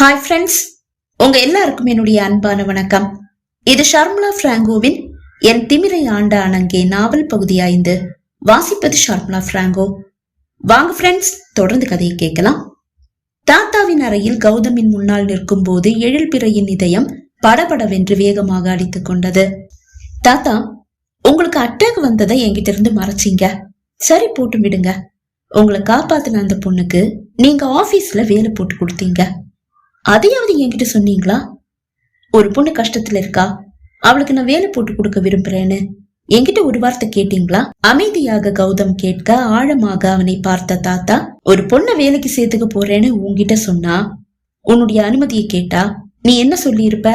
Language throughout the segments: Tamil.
ஹாய் ஃப்ரெண்ட்ஸ் உங்க எல்லாருக்கும் என்னுடைய அன்பான வணக்கம். இது ஷர்மலா பிராங்கோவின் என் திமிரை ஆண்ட அணங்கே நாவல் பகுதி ஐந்து. வாசிப்பது ஷர்மலா பிராங்கோ. வாங்க ஃப்ரெண்ட்ஸ் தொடர்ந்து கதையை கேட்கலாம். தாத்தாவின் அறையில் கௌதமின் முன்னால் நிற்கும் போது எழில் பிறையின் இதயம் படபடவென்று வேகமாக அடித்துக் கொண்டது. தாத்தா உங்களுக்கு அட்டாக் வந்ததை என்கிட்ட இருந்து மறைச்சிங்க. சரி போட்டு விடுங்க. உங்களை காப்பாத்தின அந்த பொண்ணுக்கு நீங்க ஆபீஸ்ல வேலை போட்டு கொடுத்தீங்க. அதையாவது என்கிட்ட சொன்னீங்களா? ஒரு பொண்ணு கஷ்டத்துல இருக்கா? அவளுக்கு நான் வேலை போட்டு கொடுக்க விரும்புறேன்னு என்கிட்ட ஒரு வார்த்தை கேட்டீங்களா? அமைதியாக கௌதம் கேட்க ஆழமாக அவனை பார்த்த தாத்தா ஒரு பொண்ணை வேலைக்கு சேர்த்துக்க போறேன்னு உன்கிட்ட சொன்னா உன்னுடைய அனுமதியை கேட்டா நீ என்ன சொல்லியிருப்ப?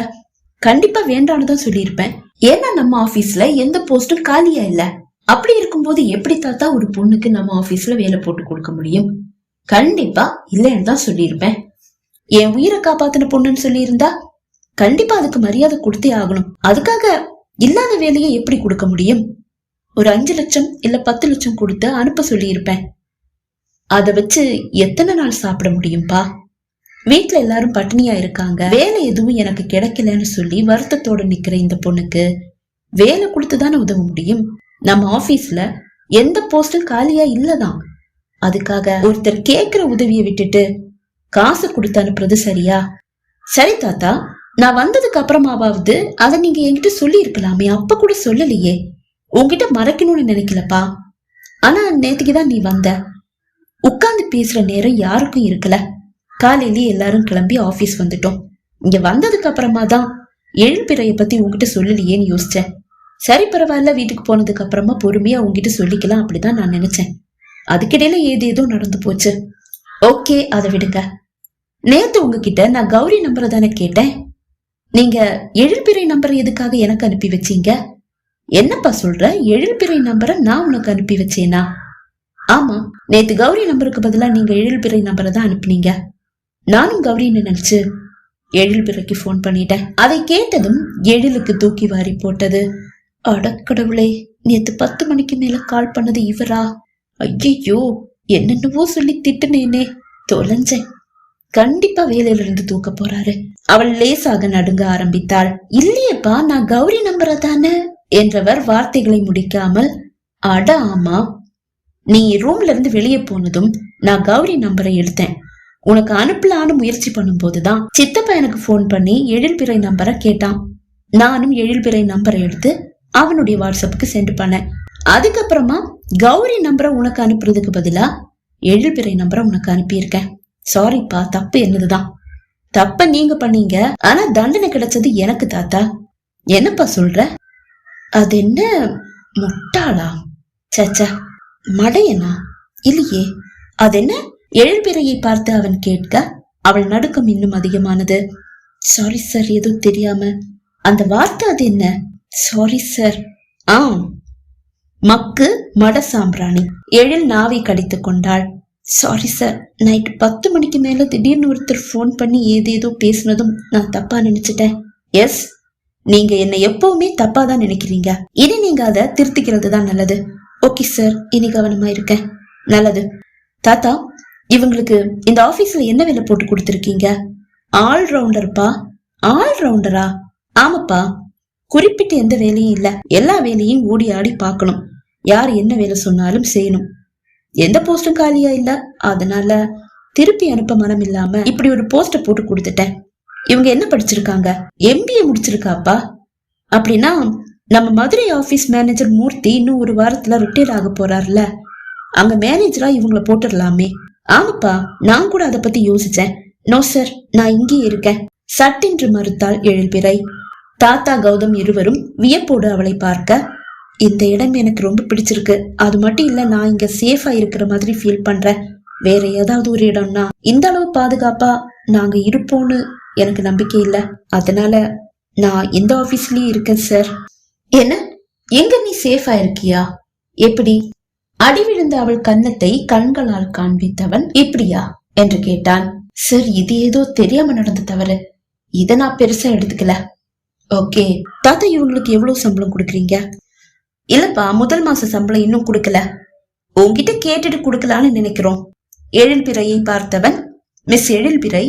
கண்டிப்பா வேண்டான்னு தான் சொல்லியிருப்பேன். ஏன்னா நம்ம ஆபீஸ்ல எந்த போஸ்டும் காலியா இல்ல. அப்படி இருக்கும்போது எப்படி தாத்தா ஒரு பொண்ணுக்கு நம்ம ஆபீஸ்ல வேலை போட்டு கொடுக்க முடியும்? கண்டிப்பா இல்லைன்னு தான் சொல்லியிருப்பேன். என் உயிரை காப்பாத்தின பொண்ணுன்னு சொல்லியிருந்தா கண்டிப்பா அதுக்கு மரியாதை கொடுத்தே ஆகணும். அதுக்காக இல்லாத வேலையை எப்படி கொடுக்க முடியும்? ஒரு அஞ்சு லட்சம் இல்ல பத்து லட்சம் கொடுத்து அனுப்ப சொல்லியிருப்பேன். அதை வச்சு எத்தனை நாள் சாப்பிட முடியும்பா? வீட்ல எல்லாரும் பட்டினியா இருக்காங்க. வேலை எதுவும் எனக்கு கிடைக்கலன்னு சொல்லி வருத்தத்தோட நிக்கிற இந்த பொண்ணுக்கு வேலை கொடுத்து தானே உதவ முடியும்? நம்ம ஆபீஸ்ல எந்த போஸ்டும் காலியா இல்லதான். அதுக்காக ஒருத்தர் கேக்குற உதவியை விட்டுட்டு காசு கொடுத்து அனுப்புறது சரியா? சரி தாத்தா. நான் வந்ததுக்கு அப்புறமாவது அதை நீங்க என்கிட்ட சொல்லி இருக்கலாமே அப்ப கூட சொல்லலையே. உங்ககிட்ட மறைக்கணும்னு நினைக்கலப்பா. ஆனா நேத்துக்கு தான் நீ வந்த. உட்கார்ந்து பேசுற நேரம் யாருக்கும் இருக்கல. காலையிலேயே எல்லாரும் கிளம்பி ஆபீஸ் வந்துட்டோம். இங்க வந்ததுக்கு அப்புறமா தான் எழுப்பிறைய பத்தி உங்ககிட்ட சொல்லலையேன்னு யோசிச்சேன். சரி பரவாயில்ல வீட்டுக்கு போனதுக்கு அப்புறமா பொறுமையா உங்ககிட்ட சொல்லிக்கலாம் அப்படிதான் நான் நினைச்சேன். அதுக்கிடையில ஏதேதோ நடந்து போச்சு. ஓகே அதை விடுங்க. நேத்து உங்ககிட்ட நான் கௌரி நம்பரை தானே கேட்டேன். நீங்க எழில்பிறை நம்பரை எதுக்காக எனக்கு அனுப்பி வச்சீங்க? என்னப்பா சொல்ற? எழில்பிறை நம்பரை நான் உனக்கு அனுப்பி வச்சேனா? ஆமா நேத்து கௌரி நம்பருக்கு பதிலா நீங்க எழில்பிறை நம்பரை தான் அனுப்புனீங்க. நானும் கௌரின்னு நினைச்சு எழில்பிறைக்கு ஃபோன் பண்ணிட்டேன். அதை கேட்டதும் எழிலுக்கு தூக்கி வாரி போட்டது. அடக்கடவுளே நேத்து பத்து மணிக்கு மேல கால் பண்ணது இவரா? ஐயையோ என்னென்னவோ சொல்லி திட்டுனேனே தொலைஞ்சேன். கண்டிப்பா வேலையில இருந்து தூக்க போறாரு. அவள் லேசாக நடுங்க ஆரம்பித்தாள். இல்லையப்பா நான் கௌரி நம்பரை தானே? என்றவர் வார்த்தைகளை முடிக்காமல் அட ஆமா நீ ரூம்ல இருந்து வெளியே போனதும் நான் கௌரி நம்பரை எடுத்தேன். உனக்கு அனுப்பலான்னு முயற்சி பண்ணும்போதுதான் சித்தப்பா எனக்கு ஃபோன் பண்ணி எழில்பிறை நம்பரை கேட்டான். நானும் எழில்பிறை நம்பரை எடுத்து அவனுடைய வாட்ஸ்அப்புக்கு சென்ட் பண்ணேன். அதுக்கப்புறமா கௌரி நம்பரை உனக்கு அனுப்புறதுக்கு பதிலா எழுபிறை நம்பரை உனக்கு அனுப்பியிருக்கேன். சாரிப்பா தப்பு என்னதுதான்? தப்ப நீங்க பண்ணீங்க ஆனா தண்டனை கிடைச்சது எனக்கு தாத்தா. என்னப்பா சொல்ற? அது என்ன முட்டாளா? சச்சா மடையனா? இல்லையே. அது என்ன எழுபிறையை பார்த்து அவன் கேட்க அவள் நடுக்கம் இன்னும் அதிகமானது. சாரி சார் ஏதோ தெரியாம. அந்த வார்த்தை அது என்ன? சாரி சார் ஆ மக்கு மட சாம்பிராணி எழில் நாவை கடித்து கொண்டாள். சாரி சார் நைட் பத்து மணிக்கு மேல திடீர்னு ஒருத்தர் ஃபோன் பண்ணி ஏதேதோ பேசுனதும் நான் தப்பா நினைச்சிட்டேன். எஸ் நீங்க என்ன எப்பவுமே தப்பா தான் நினைக்கிறீங்க. இனி நீங்க அதை திருத்திக்கிறது தான் நல்லது. ஓகே சார் இனி கவனமா இருக்கேன் நல்லது. தாத்தா இவங்களுக்கு இந்த ஆபீஸ்ல என்ன வேலை போட்டு கொடுத்துருக்கீங்க? ஆல் ரவுண்டர்ப்பா ஆல் ரவுண்டரா ஆமாப்பா. குறிப்பிட்டு எந்த வேலையும் இல்ல. எல்லா வேலையும் ஓடி ஆடி பார்க்கணும். யார் என்ன வேலை சொன்னாலும் செய்யணும். எந்த போஸ்டும் காலியா இல்ல அதனால திருப்பி அனுப்ப மனம் இல்லாம இப்படி ஒரு போஸ்ட போட்டு கொடுத்துட்டேன். இவங்க என்ன படிச்சிருக்காங்க? எம்பிஏ முடிச்சிருக்காப்பா அப்படின்னா நம்ம மதுரை ஆபீஸ் மேனேஜர் மூர்த்தி இன்னும் ஒரு வாரத்துல ரிட்டையர் ஆக போறாருல. அங்க மேனேஜரா இவங்கள போட்டுடலாமே. ஆமாப்பா நான் கூட அதை பத்தி யோசிச்சேன். நோ சார் நான் இங்கே இருக்கேன். சட்டென்று மறுத்தாள் எழில்பிறை தாத்தா கௌதம் இருவரும் வியப்போடு அவளை பார்க்க இந்த இடம் எனக்கு ரொம்ப பிடிச்சிருக்கு. அது மட்டும் இல்ல நான் இங்க சேஃபா இருக்கிற மாதிரி ஃபீல் பண்றேன். வேற ஏதாவது ஒரு இடம்னா இந்த அளவு பாதுகாப்பா நாங்க இருப்போம்னு எனக்கு நம்பிக்கை இல்ல. அதனால நான் இந்த ஆபீஸ்லயும் இருக்கேன் சார் என்ன? எங்க நீ சேஃபா இருக்கியா? எப்படி? அடி விழுந்த அவள் கன்னத்தை கண்களால் காண்பித்தவன் இப்படியா? என்று கேட்டான். சார் இது ஏதோ தெரியாம நடந்த தவறு. இத நான் பெருசா எடுத்துக்கல. ஓகே தாத்தா இவங்களுக்கு எவ்வளவு சம்பளம் கொடுக்குறீங்க? இல்லப்பா முதல் மாச சம்பளம் இன்னும் கொடுக்கல. உங்ககிட்ட கேட்டுட்டு கொடுக்கலான்னு நினைக்கிறோம். எழில்பிறையை பார்த்தவன் மிஸ் எழில்பிறை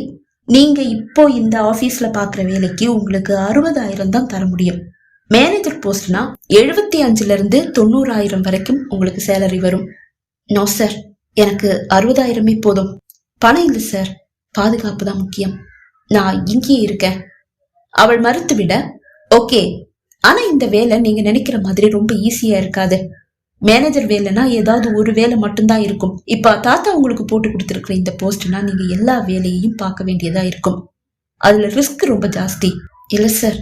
நீங்க இப்போ இந்த ஆபீஸ்ல பாக்குற வேலைக்கு உங்களுக்கு அறுபதாயிரம் தான் தர முடியும். மேனேஜர் போஸ்ட்னா எழுபத்தி அஞ்சுல இருந்து தொண்ணூறாயிரம் வரைக்கும் உங்களுக்கு சேலரி வரும். நோ சார் எனக்கு அறுபதாயிரமே போதும். பணம் இல்லை சார் பாதுகாப்பு தான் முக்கியம். நான் இங்கேயே இருக்கேன். அவள் மறுத்துவிட ஓகே ஆனா இந்த வேலை நீங்க நினைக்கிற மாதிரி ரொம்ப ஈஸியா இருக்காது. மேனேஜர் வேலைனா ஏதாவது ஒரு வேலை மட்டும்தான் இருக்கும். இப்ப தாத்தா உங்களுக்கு போட்டு கொடுத்துருக்கிற இந்த போஸ்ட்னா நீங்க எல்லா வேலையையும் பார்க்க வேண்டியதா இருக்கும். அதுல ரிஸ்க் ரொம்ப ஜாஸ்தி. இல்ல சார்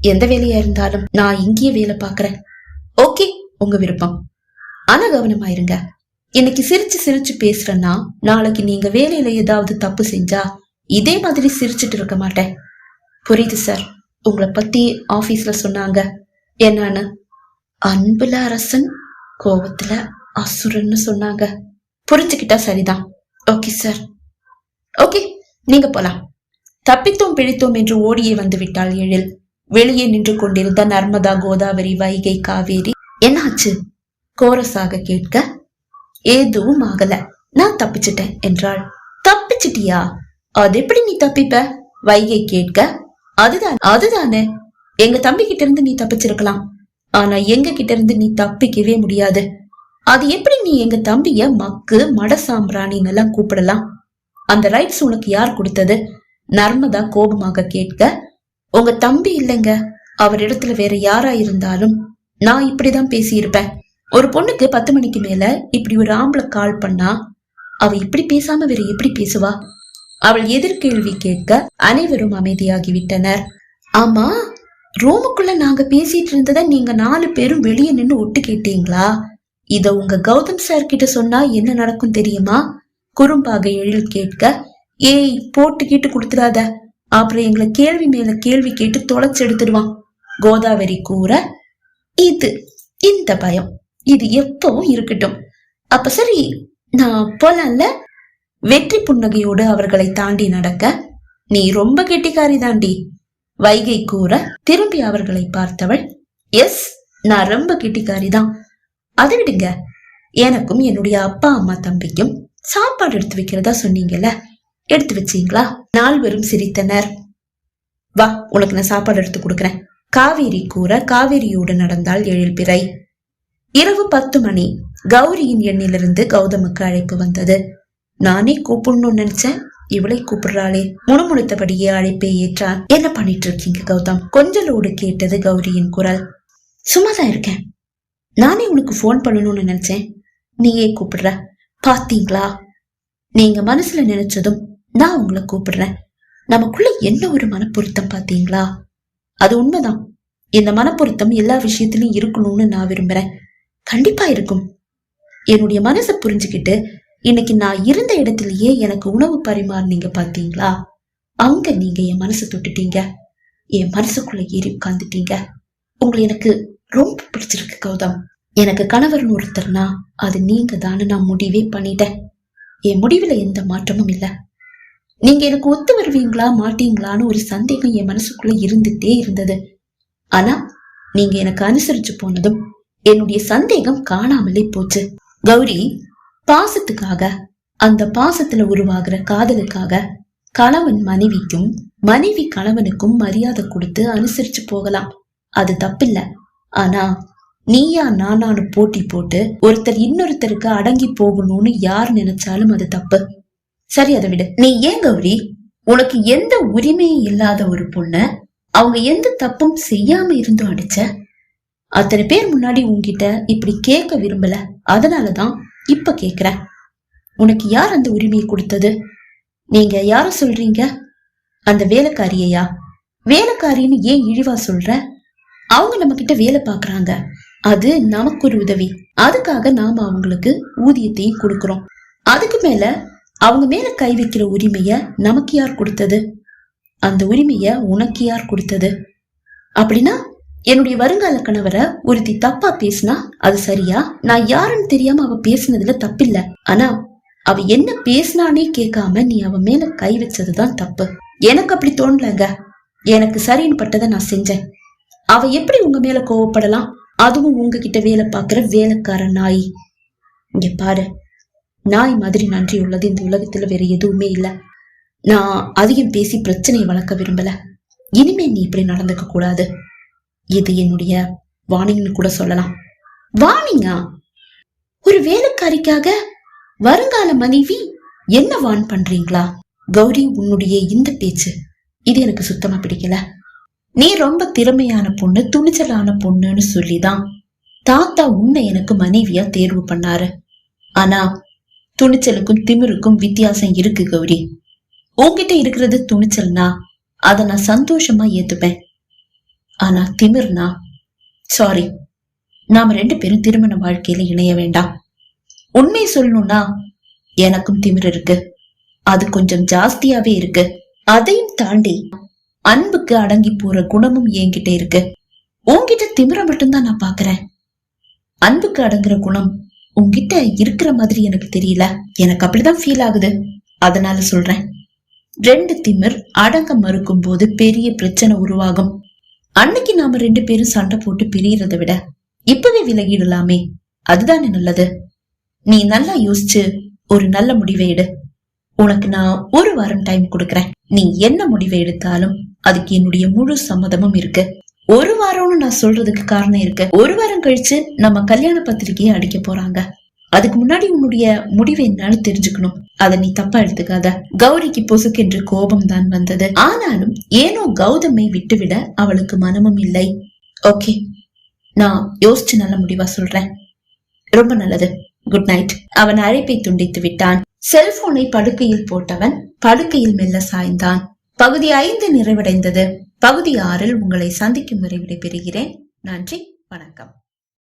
எந்த வேலையா இருந்தாலும் நான் இங்கேயே வேலை பாக்குறேன் ஓகே உங்க விருப்பம். ஆனா கவனமா இருங்க. இன்னைக்கு சிரிச்சு சிரிச்சு பேசுறேன்னா நாளைக்கு நீங்க வேலையில ஏதாவது தப்பு செஞ்சா இதே மாதிரி சிரிச்சிட்டு இருக்க மாட்டேன். புரியுது சார் உங்களை பத்தி ஆபீஸ்ல சொன்னாங்க. என்னன்னு? அன்புல அரசன் கோபத்துல அசுரன்னு சொன்னாங்க. புரிஞ்சுக்கிட்டா சரிதான். ஓகே சார் ஓகே நீங்க போலாம். தப்பித்தோம் பிழைத்தோம் என்று ஓடியே வந்து விட்டாள் எழில். வெளியே நின்று கொண்டிருந்த நர்மதா கோதாவரி வைகை காவேரி என்னாச்சு? கோரஸாக கேட்க ஏதுவும் ஆகல. நான் தப்பிச்சிட்டேன் என்றாள். தப்பிச்சிட்டியா? அது எப்படி நீ தப்பிப்ப? வைகை கேட்க அதுதான் அதுதானே. எங்க தம்பி கிட்ட இருந்து நீ தப்பிச்சிருக்கலாம். ஆனா எங்க கிட்ட இருந்து நீ தப்பிக்கவே முடியாது. அது எப்படி நீ எங்க தம்பிய மக்கு மட சாம்பிராணின்னு எல்லாம் கூப்பிடலாம்? அந்த ரைட்ஸ் உனக்கு யார் கொடுத்தது? நர்மதா கோபமாக கேட்க உங்க தம்பி இல்லைங்க. அவர் இடத்துல வேற யாரா இருந்தாலும் நான் இப்படிதான் பேசியிருப்பேன். ஒரு பொண்ணுக்கு பத்து மணிக்கு மேல இப்படி ஒரு ஆம்பளை கால் பண்ணா அவ இப்படி பேசாம வேற எப்படி பேசுவா? அவள் எதிர்கேள்வி கேட்க அனைவரும் அமைதியாகிவிட்டனர். ஆமா ரூமுக்குள்ள நாங்க பேசிட்டு இருந்தத நீங்க நாலு பேரும் வெளியே நின்னு ஒட்டு கேட்டீங்களா? இத உங்க கௌதம் சார் கிட்ட சொன்னா என்ன நடக்கும் தெரியுமா? குறும்பாக எழில் கேட்க ஏய் போட்டு கொடுத்துடாத. அப்புறம் எங்களை கேள்வி மேல கேள்வி கேட்டு தொலைச்சு எடுத்துடுவான். கோதாவரி கூற இது இந்த பயம். இது எப்பவும் இருக்கட்டும். அப்ப சரி நான் போலாம்ல? வெற்றி புன்னகையோடு அவர்களை தாண்டி நடக்க நீ ரொம்ப கெட்டிக்காரி தாண்டி. வைகை கூற திரும்பி அவர்களை பார்த்தவள் எஸ் நான் ரொம்ப கெட்டிக்காரி தான். அதை விடுங்க. எனக்கும் என்னுடைய அப்பா அம்மா தம்பிக்கும் சாப்பாடு எடுத்து வைக்கிறதா சொன்னீங்கல்ல? எடுத்து வச்சீங்களா? நால்வரும் சிரித்தனர். வா உனக்கு நான் சாப்பாடு எடுத்து கொடுக்கறேன். காவேரி கூற காவேரியோடு நடந்தாள் எழில்பிறை இரவு பத்து மணி. கௌரியின் எண்ணிலிருந்து கௌதமுக்கு அழைப்பு வந்தது. நானே கூப்பிடணும்னு நினைச்சேன். இவளை கூப்பிடுறாளே. முணுமுணுத்தபடியே அழைப்பை ஏற்றான் என்ன பண்ணிட்டு இருக்கீங்க கௌதம்? கொஞ்சலோடு கேட்டது கௌரியின் குரல். சும்மாதான் இருக்கேன். நானே உனக்கு ஃபோன் பண்ணணும்னு நினைச்சேன். நீயே கூப்பிடுற. பாத்தீங்களா? நீங்க மனசுல நினைச்சதும் நான் உங்களை கூப்பிடுறேன். நமக்குள்ள என்ன ஒரு மனப்பொருத்தம் பாத்தீங்களா? அது உண்மைதான். இந்த மனப்பொருத்தம் எல்லா விஷயத்திலும் இருக்கணும்னு நான் விரும்புறேன். கண்டிப்பா இருக்கும். என்னுடைய மனசை புரிஞ்சுக்கிட்டு இன்னைக்கு நான் இருந்த இடத்துலயே எனக்கு உணவு பரிமாறினீங்க பாத்தீங்களா? அங்க நீங்க என் மனசு தொட்டுட்டீங்க. என் மனசுக்குள்ள ஏறி உட்கார்ந்துட்டீங்க. உங்களை எனக்கு ரொம்ப பிடிச்சிருக்கு கௌதம். எனக்கு கணவர்னு ஒருத்தர்னா அது நீங்க தானே நான் முடிவே பண்ணிட்டேன். என் முடிவுல எந்த மாற்றமும் இல்ல. நீங்க எனக்கு ஒத்து வருவீங்களா மாட்டீங்களான்னு ஒரு சந்தேகம் என் மனசுக்குள்ள இருந்துட்டே இருந்தது. ஆனா நீங்க எனக்கு அனுசரிச்சு போனதும் என்னுடைய சந்தேகம் காணாமலே போச்சு. கௌரி பாசத்துக்காக அந்த பாசத்துல உருவாகிற காதலுக்காக கணவன் மனைவிக்கும் மனைவி கணவனுக்கும் மரியாதை கொடுத்து அனுசரிச்சு போகலாம். அது தப்பில்ல. ஆனா நீயா நானானு போட்டி போட்டு ஒருத்தர் இன்னொருத்தருக்கு அடங்கி போகணும்னு யார் நினைச்சாலும் அது தப்பு. சரி அதை விடு. நீ ஏன் கௌரி? உனக்கு எந்த உரிமையும் இல்லாத ஒரு பொண்ண அவங்க எந்த தப்பும் செய்யாம இருந்தும் அடிச்ச? அத்தனை பேர் முன்னாடி உன்கிட்ட இப்படி கேட்க விரும்பல. அதனாலதான் இப்ப கேக்குற. உனக்கு யார் அந்த உரிமையை கொடுத்தது? நீங்க யார சொல்றீங்க? அந்த வேலைக்காரியையா? வேலைக்காரின்னு ஏன் இழிவா சொல்ற? அவங்க நம்ம கிட்ட வேலை பாக்குறாங்க. அது நமக்கு ஒரு உதவி. அதுக்காக நாம அவங்களுக்கு ஊதியத்தையும் கொடுக்கறோம். அதுக்கு மேல அவங்க மேல கை வைக்கிற உரிமைய நமக்கு யார் கொடுத்தது? அந்த உரிமைய உனக்கு யார் கொடுத்தது? அப்படின்னா என்னுடைய வருங்கால கணவரை ஒருத்தி தப்பா பேசினா அது சரியா? நான் யாருன்னு தெரியாம அவ பேசினதுல தப்பில்ல. ஆனா அவ என்ன பேசினானே கேட்காம நீ அவ மேல கை வச்சதுதான் தப்பு. எனக்கு அப்படி தோணலங்க. எனக்கு சரின்னு பட்டதை நான் செஞ்சேன். அவ எப்படி உங்க மேல கோவப்படலாம்? அதுவும் உங்ககிட்ட வேலை பார்க்கிற வேலைக்கார நாய். இங்க பாரு. நாய் மாதிரி நன்றி உள்ளது இந்த உலகத்துல வேற எதுவுமே இல்ல. நான் அதிகம் பேசி பிரச்சனையை வளர்க்க விரும்பல. இனிமே நீ இப்படி நடந்துக்க கூடாது. இது என்னுடைய வார்னிங்னு கூட சொல்லலாம். வார்னிங்கா ஒரு வேலைக்காரிக்காக வருங்கால மனைவி என்ன வான் பண்றீங்களா? கௌரி உன்னுடைய இந்த பேச்சு இது எனக்கு சுத்தமா பிடிக்கல. நீ ரொம்ப திறமையான பொண்ணு துணிச்சலான பொண்ணுன்னு சொல்லிதான் தாத்தா உன்னை எனக்கு மனைவியா தேர்வு பண்ணாரு. ஆனா துணிச்சலுக்கும் திமிருக்கும் வித்தியாசம் இருக்கு கௌரி. உன்கிட்ட இருக்கிறது துணிச்சல்னா அதை நான் சந்தோஷமா ஏத்துப்பேன். ஆனா திமிர்னா சாரி நாம ரெண்டு பேரும் திருமண வாழ்க்கையில இணைய வேண்டாம். உண்மையை சொல்லணும்னா எனக்கும் திமிர் இருக்கு. அது கொஞ்சம் ஜாஸ்தியாவே இருக்கு. அதையும் தாண்டி அன்புக்கு அடங்கி போற குணமும் என்கிட்ட இருக்கு. உன்கிட்ட திமிர மட்டும்தான் நான் பாக்குறேன். அன்புக்கு அடங்குற குணம் உன்கிட்ட இருக்கிற மாதிரி எனக்கு தெரியல. எனக்கு அப்படிதான் ஃபீல் ஆகுது. அதனால சொல்றேன். ரெண்டு திமிர் அடங்க மறுக்கும் போது பெரிய பிரச்சனை உருவாகும். அன்னைக்கு நாம ரெண்டு பேரும் சண்டை போட்டு பிரியறத விட இப்பவே விலகிடலாமே. அதுதானே நல்லது. நீ நல்லா யோசிச்சு ஒரு நல்ல முடிவை எடு. உனக்கு நான் ஒரு வாரம் டைம் கொடுக்கறேன். நீ என்ன முடிவை எடுத்தாலும் அதுக்கு என்னுடைய முழு சம்மதமும் இருக்கு. ஒரு வாரம்னு நான் சொல்றதுக்கு காரணம் இருக்கு. ஒரு வாரம் கழிச்சு நம்ம கல்யாண பத்திரிகையை அடிக்க போறாங்க. அதுக்கு முன்னாடி உன்னுடைய முடிவு என்னன்னு தெரிஞ்சுக்கணும். அதை நீ தப்பா எடுத்துக்காத. கௌரிக்கு பொசுக்கென்று கோபம் தான் வந்தது. ஆனாலும் ஏனோ கௌதமை விட்டுவிட அவளுக்கு மனமும் இல்லை. ஓகே நான் யோசிச்சு நல்ல முடிவா சொல்றேன். ரொம்ப நல்லது. குட் நைட் அவன் அழைப்பை துண்டித்து விட்டான். செல்போனை படுக்கையில் போட்டவன் படுக்கையில் மெல்ல சாய்ந்தான். பகுதி ஐந்து நிறைவடைந்தது. பகுதி ஆறில் உங்களை சந்திக்கும் வரை விடைபெறுகிறேன். நன்றி வணக்கம்.